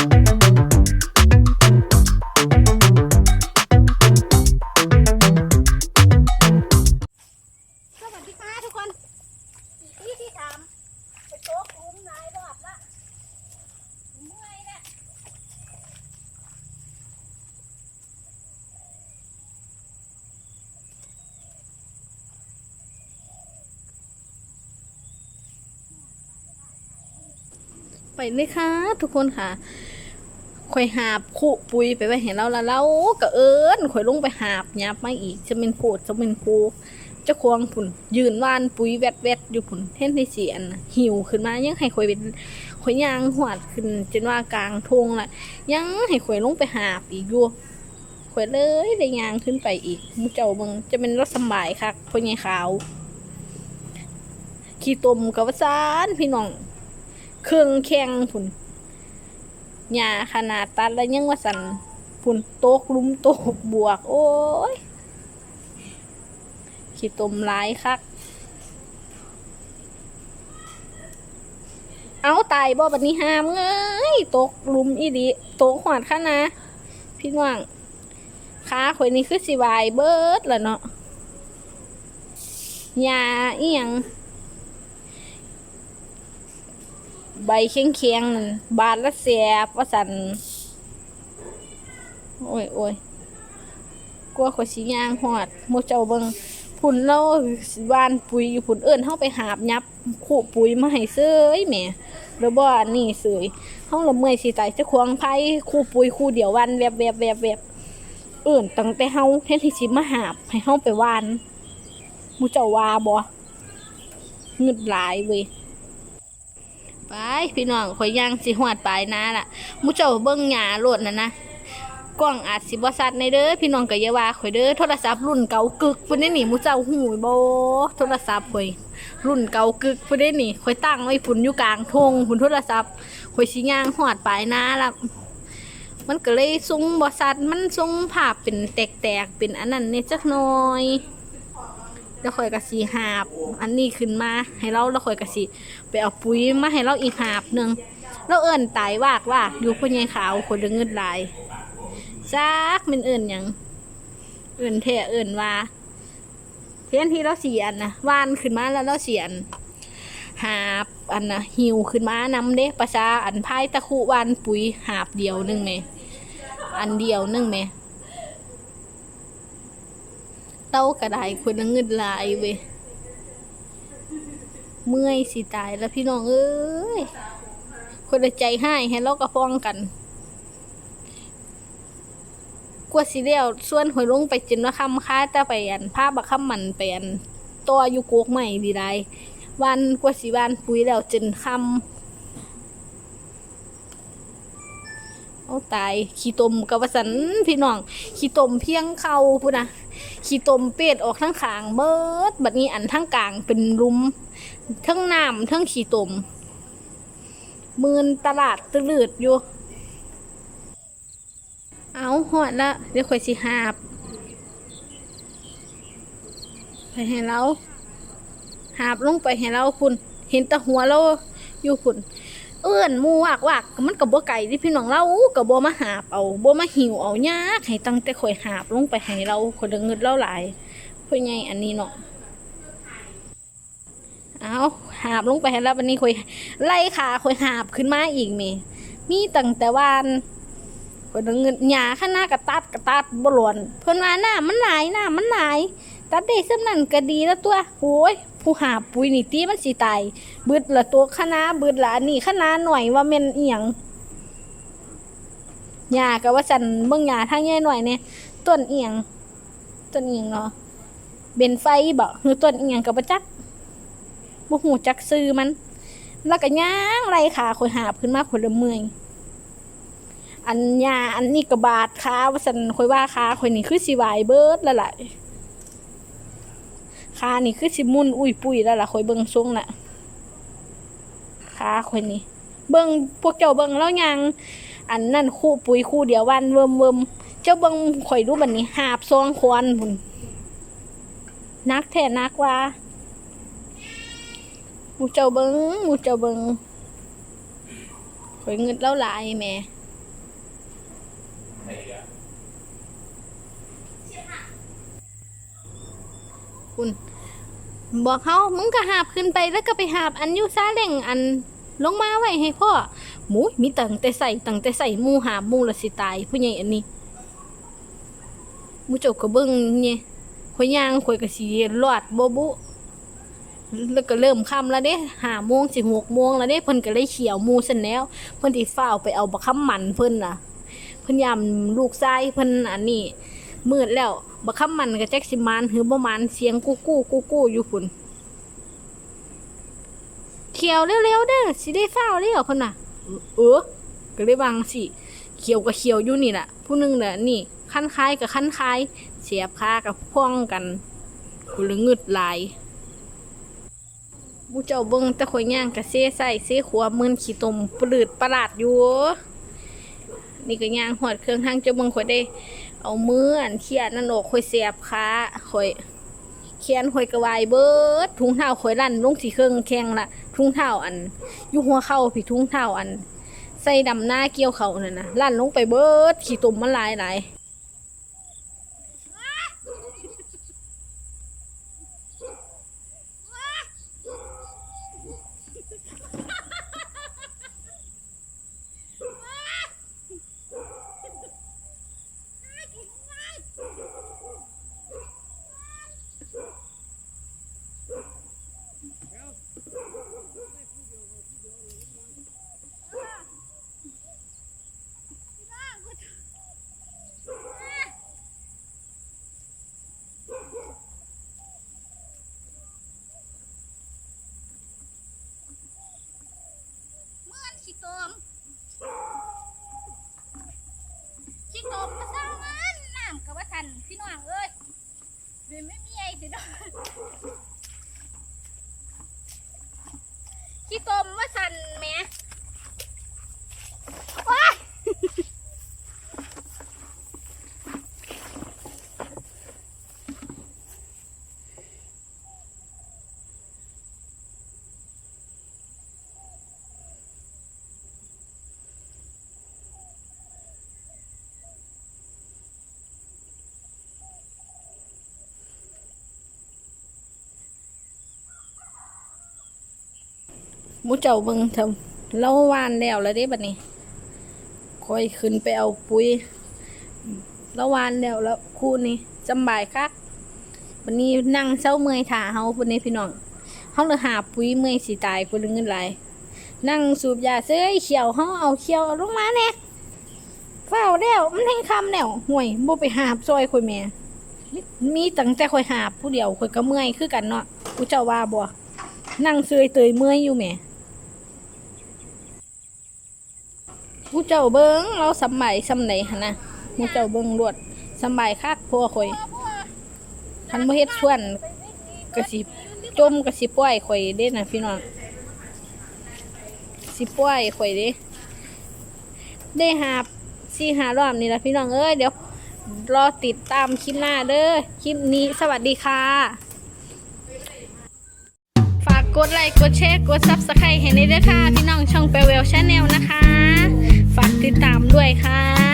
ไปโต๊ะคุ้มนายรอบละเมื่อยละไปเลยค่ะทุกคนค่ะ ข่อยหาบคู่ปุยไปไว้เห็นเราแล้วเราก็เอิญข่อยลงไปหาบยับมาอีกจะเป็นโพดจะเป็นภูจ้าควงผุนยืนว่านปุยแวดแวดอยู่ผุนเท่นที่เสียนหิวขึ้นมายังให้ข่อยเป็นข่อยยางหวดขึ้นจนว่ากลางทงละยังให้ข่อยลงไปหาบอีกอยู่ข่อยเลยได้ยางขึ้นไปอีกมูเจ้าเบิงจะเป็นรถสบายคักพ่อใหญ่ขาวขี้ตมกับว่าซานพี่น้องเครื่องแข่งผุน หญ้าขนาดตัดแล้วยังว่าสันผุนโตกลุ่มโตกบวก โอ้ยขี้ตมหลายคัก เอาตายบ่บัดนี้หามเงยตกลุมอีดีตกหวาดค่ะนะ พี่น้องขาข่อยนี่คือสิวายเบิดและเนาะหญ้าอียง ใบเคียงเคียงนั่นบานละแสบว่าสันโอ้ยโอ้ยกลัวข่อยสิย่างหอดโมเจ้าเบิงผุนเราสิวานปุ๋ยอยู่ผุนเอิ้นเฮาไปหาบยับคู่ปุ๋ยมาให้เซยแหม่แล้วบ่อันนี้เสยเฮาละเมื่อยสิตายจะควงไผคู่ปุ๋ยคู่เดียววันแวบแวบแวบแวบเอิ้นตั้งแต่เฮาแทนที่สิมาหาบให้เฮาไปวานมูเจ้าวาบ่เงึดหลายเว้ย ไปพี่น้องข่อยย่างสิหวดปลายนาล่ะมูเจ้าเบิ่งหญ้าโลดน่ะนะกล้องอาจสิบ่ชัดในเด้อพี่น้องก็อย่าว่าข่อยเด้อโทรศัพท์รุ่นเก่ากึกพุ่นนี่นี่มูเจ้าหูยบ่โทรศัพท์ข่อยรุ่นเก่ากึกพุ่นนี่นี่ข่อยตั้งไว้พุ่นอยู่กลางทงพุ่นโทรศัพท์ข่อยสิย่างหวดปลายนาล่ะมันก็เลยสูงบ่ชัดมันสูงภาพเป็นแตกๆเป็นอันนั้นนี่จักหน่อย แล้วข่อยก็สิหาบ อันนี้ขึ้นมาให้เราแล้วข่อยก็สิไปเอาปุ๋ยมาให้เราอีกหาบหนึ่งแล้วเอิ้นตายวากว่าอยู่พ่อใหญ่ขาวคนเดงเงินหลายซักมันเอิ้นหยังเอิ้นแท้เอิ้นว่าเทียนที่เราเสียนนะว่านขึ้นมาแล้วเราเสียนหาบอันนะหิวขึ้นมานำเด้ภาษาอันพายตะคุวานปุ๋ยหาบเดียวหนึงแหมอันเดียวหนึงแหม เต้ากระไดคนละเงินหลายเว้ยเมื่อยสิตายแล้วพี่น้องเอ้ยคนใจให้ให้เรากระฟ้องกันกว่าสิเดียวส่วนหอยลงไปจินว่าคำค้าแต่ไปอันผ้าบักคำมันไปอันตัวอยู่โกกใหม่ดีได้วันกว่าสิวันปุ๋ยแล้วจินคำเอาตาย ขี้ตมกับวสันพี่น้อง ขี้ตมเพียงเขาพูดนะ ขี้ตมเป็ดออกทั้งขางเบิดบัดนี้อันทั้งกลางเป็นรุมทั้งน้ำทั้งขี้ตมมืนตลาดตลืดอยู่ เอาหอดละเดี๋ยวข่อยสิหาบ ไปให้เราหาบลงไปให้เราคุณ เห็นตะหัวเราอยู่คุณ เอื้อนมูวากวากมันกับบ่ไก่ที่พี่น้องเรากับบ่มาหาบเอาบ่มาหิวเอายากให้ตั้งแต่ข่อยหาบลงไปให้เราคนเดเงินเราหลายเพื่อไงอันนี้เนาะเอาหาบลงไปให้แล้ววันนี้ข่อยไล่ขาข่อยหาบขึ้นมาอีกเมมีตั้งแต่วานข่อยเดเงินหญ้าข้างหน้ากระตัดกระตัดบลวนเพิ่อนว่าหน้ามันหลายหน้ามันหลาย ตัดได้สำนั่นก็ดีแล้วตัวโอ้ยผู้หาปุ๋ยนี่ตีมันสิตายบึดละตัวคณะบึดละอันนี้คณะหน่อยว่าแม่นอีหยังหญ้าก็ว่าสันเบิ่งหญ้าทางใหญ่หน่อยเนี่ยต้นอีหยังต้นอีหยังเนาะเบนไฟบ่หรือต้นอีหยังก็บ่จักบ่ฮู้จักชื่อมัน แล้วก็ย่างไล่ขาข่อยหาบขึ้นมาคนละเมื่อยอันหญ้าอันนี้ก็บาดขาว่าสันข่อยว่าขาข่อยนี่คือสิวายเบิดล้วล่ะ ขานี่คือสิมุนอุ้ยปุ้ยแล้วล่ะคอยเบิ่งซุ้งน่ะขาคอยนี่เบิ่งพวกเจ้าเบิ่งแล้วยังอันนั่นคู่ปุ๋ยคู่เดียววันเวิมเวิมเจ้าเบิ่งคอยรู้บัดนี้หาบซองควันพุ่นนักแท้นักว่ามูเจ้าเบิงมูเจ้าเบิงข่อยเงินแล่าลายแม่คุณ บอกเขามึงก็หาบขึ้นไปแล้วก็ไปหาบอันยูซาเล่งอันลงมาไว้ให้พ่อหมูมีตังแต่ใส่ตังแต่ใส่มูหาบมูละสิตายผู้ใหญ่อันนี้มูจ้าก็เบิ่งเนี่ยข่อยยางข่อยก็สิรอดบ่บุแล้วก็เริ่มค่ำแล้วเด้หาโมงสิหกโมงแล้วเด้เพิ่นก็เลยเขียวมูซั่นแล้ว เพิ่นสิฟ้าไปเอาบักคำมันเพิ่นน่ะ เพิ่นยามลูกชายเพิ่นอันนี้ มืดแล้วบักคำมันก็จักสิมานหรือบ่มานเสียงกู้กู้กู้กู้อยู่พุ่นเขียวเร็วๆเด้อสิได้ฟ้าวแล้วเพิ่นน่ะ เออก็เลยวางสิเขียวก็เขียวอยู่นี่แหละผู้หนึงน่ะนี่คันคล้ายกับคันคล้าย เสียบคากับพ้องกันกูเลยงึดลายมูเจ้าเบิ่งต่ข่อยย่างกะเซใส่เซขัวมึนขี้ตมปลืดประหลาดอยู่ นี่ก็ย่างหอดเครื่องทางเจ้าเบิ่งข่อยได้ เอามืออันเขียนนั่นออกข่อยเสียบขาข่อยเขียนข่อยกระวายเบิดถุงเท้าข่อยลั่นลงที่เครื่องแข่งละถุงเท้าอันอยู่หัวเข่าพี่ถุงเท้าอัน ใส่ดำหน้าเกี่ยวเขาเนี่ยนะลั่นลงไปเบิดขี่ตุ่มมันหลายหลาย เมื่อนขี้ตมขี้ตมมาสร้างมันน้ำกับว่าทั น้องเอ้ยเดี๋ยวไม่มีไอ้เดี๋ยวขี้ตมว่าสันแม่ว้าย ห มูเจ้าเบิ่งทำเล่าวานแล้วแล้วเด้บัดนี้คอยขึ้นไปเอาปุ๋ยเล่าวานแล้วแล้วคู่นี้สำบายคักวันนี้นั่งเศร้าเมื่อยถ่าเฮาพุ่นนี้พี่น้องเฮาเลยหาปุ๋ยเมื่อยสิตายพุ่นเงินหลายนั่งสูบยาเซ้ยเขียวเฮาเอาเขียวลงมาแน่เฝ้าแล้วมันแห้งคำแล้วห่วยบ่ไปหาบซอยข่อยแม่มีตั้งแต่ข่อยหาบผู้เดียวข่อยก็เมื่อยคือกันเนาะผู้เจ้าว่าบ่นั่งเซยเตยเมื่อยอยู่แม่ ห มูเจ้าเบิงเราสำบายสำไหนหนนะมูเจ้าเบิงรวดสำบายคักพัวข่อยคันบ่เฮ็ดส่วนกะสิจมกะสิป่วยข่อยเด้นะพี่น้องสิป่วยข่อยเด้ได้หาบสี่หารอบนี่ละพี่น้องเอ้ยเดี๋ยวรอติดตามคลิปหน้าเด้อคลิปนี้สวัสดีค่ะ กดไลค์กดแชร์กดซับสไครต์ให้ในด้วยค่ะ พี่น้องช่องแปลเวลชาแนลนะคะ ฝากติดตามด้วยค่ะ